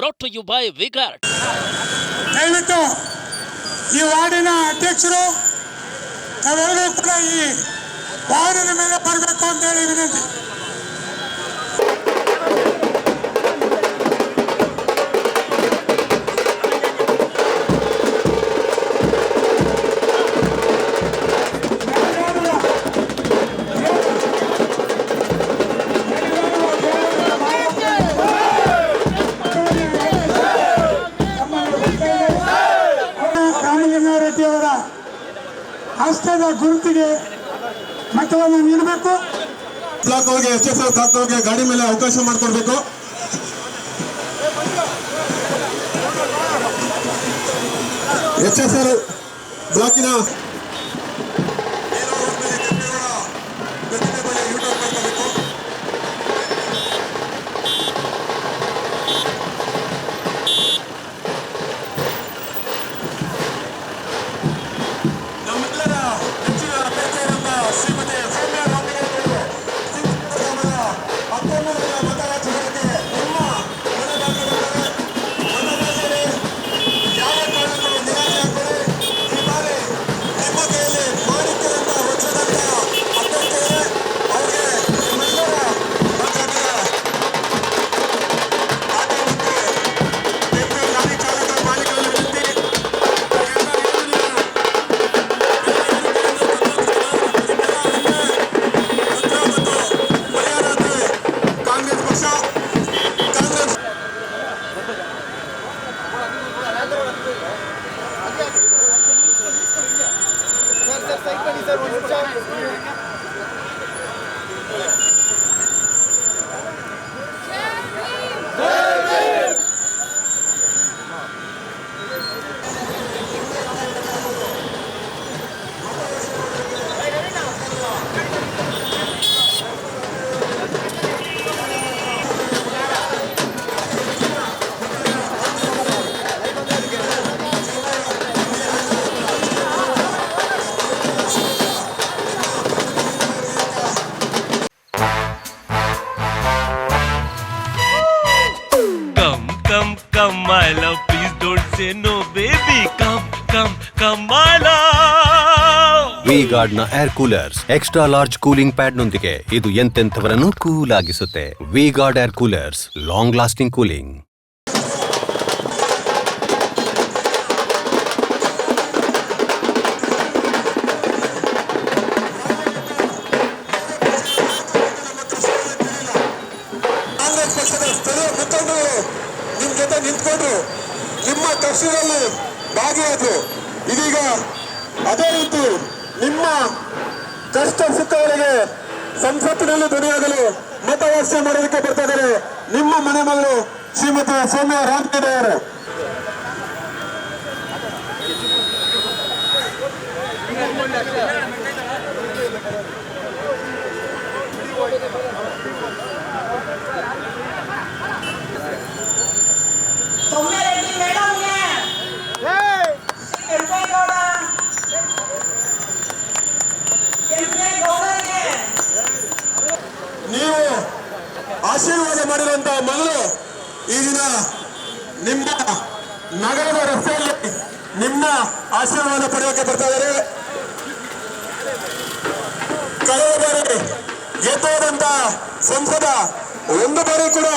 brought to you by Vigard. ದಯವಿಟ್ಟು ಈ ವಾರ್ಡಿನ ಅಧ್ಯಕ್ಷರು ತಾವೆಲ್ಲರೂ ಕೂಡ ಈ ವಾಹನದ ಮೇಲೆ ಬರಬೇಕು ಅಂತೇಳಿ ವಿನಂತಿ ಹಸ್ತದ ಗುರುತಿಗೆ ಮತವನ್ನು ನೀಡಬೇಕು. ಬ್ಲಾಕ್ ಹೋಗಿ ಎಸ್ ಎಫ್ ಹೋಗಿ ಗಾಡಿ ಮೇಲೆ ಅವಕಾಶ ಮಾಡಿಕೊಡ್ಬೇಕು. ಎಚ್ ಎಸ್ ಎಲ್ ಬ್ಲಾಕಿನ my love. Please don't say no, baby. Come, come, come, my love. V ಗಾರ್ಡ್ನ air coolers extra large cooling pad ನೊಂದಿಗೆ ಇದು ಎಂತೆಂಥವರನ್ನು cool ಆಗಿಸುತ್ತೆ V guard air coolers long lasting cooling Congress ಪಕ್ಷದ ಸ್ಥಳೀಯ ಮುಖಂಡರು ನಿಮ್ ಜೊತೆ ನಿಂತ್ಕೊಂಡ್ರು. ನಿಮ್ಮ ಕಷ್ಟದಲ್ಲಿ ಭಾಗಿಯಾದ್ರು. ಇದೀಗ ಅದೇ ರೀತಿ ನಿಮ್ಮ ಕಷ್ಟ ಸುಖಗಳಿಗೆ ಸಂಸತ್ತಿನಲ್ಲಿ ಧ್ವನಿಯಾಗಲು ವ್ಯವಸ್ಥೆ ಮಾಡೋದಕ್ಕೆ ಬರ್ತಾ ಇದ್ದಾರೆ. ನಿಮ್ಮ ಮನೆ ಮಗಳು ಶ್ರೀಮತಿ ಸೌಮ್ಯ ರಾಮದೇವ್ ಅವರು. ಆಶೀರ್ವಾದ ಮಾಡಿರುವಂತಹ ಮೊದಲು ಈ ದಿನ ನಿಮ್ಮ ನಗರದ ರಸ್ತೆಯಲ್ಲಿ ನಿಮ್ಮ ಆಶೀರ್ವಾದ ಪಡೆಯೋಕೆ ಬರ್ತಾ ಇದ್ದಾರೆ. ಕಳೆದ ಬಾರಿ ಗೆದ್ದೋದಂತ ಸಂಸದ ಒಂದು ಬಾರಿ ಕೂಡ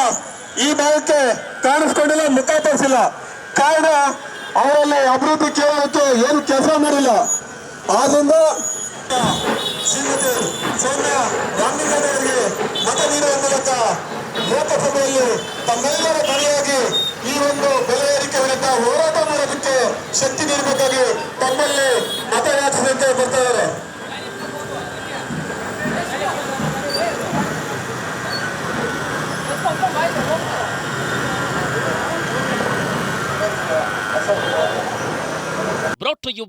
ಈ ಭಾಗಕ್ಕೆ ಕಾಣಿಸ್ಕೊಂಡಿಲ್ಲ ಮುಖ ತೋರಿಸಿಲ್ಲ ಕಾರಣ ಅವರಲ್ಲಿ ಅಭಿವೃದ್ಧಿ ಕೇಳೋದಕ್ಕೆ ಏನು ಕೆಲಸ ಮಾಡಿಲ್ಲ. ಆದ್ರಿಂದ ಲೋಕಸಭೆಯಲ್ಲಿ ತಮ್ಮೆಲ್ಲರ ಪರವಾಗಿ ಈ ಒಂದು ಬೆಲೆ ಏರಿಕೆ ವಿರುದ್ಧ ಹೋರಾಟ ಮಾಡೋದಕ್ಕೆ ಶಕ್ತಿ ನೀಡಬೇಕಾಗಿ ತಮ್ಮಲ್ಲಿ ಮತ ಯಾಚಿಸಿದಂತೆ ಬರ್ತಾ ಇದ್ದಾರೆ Brought to you.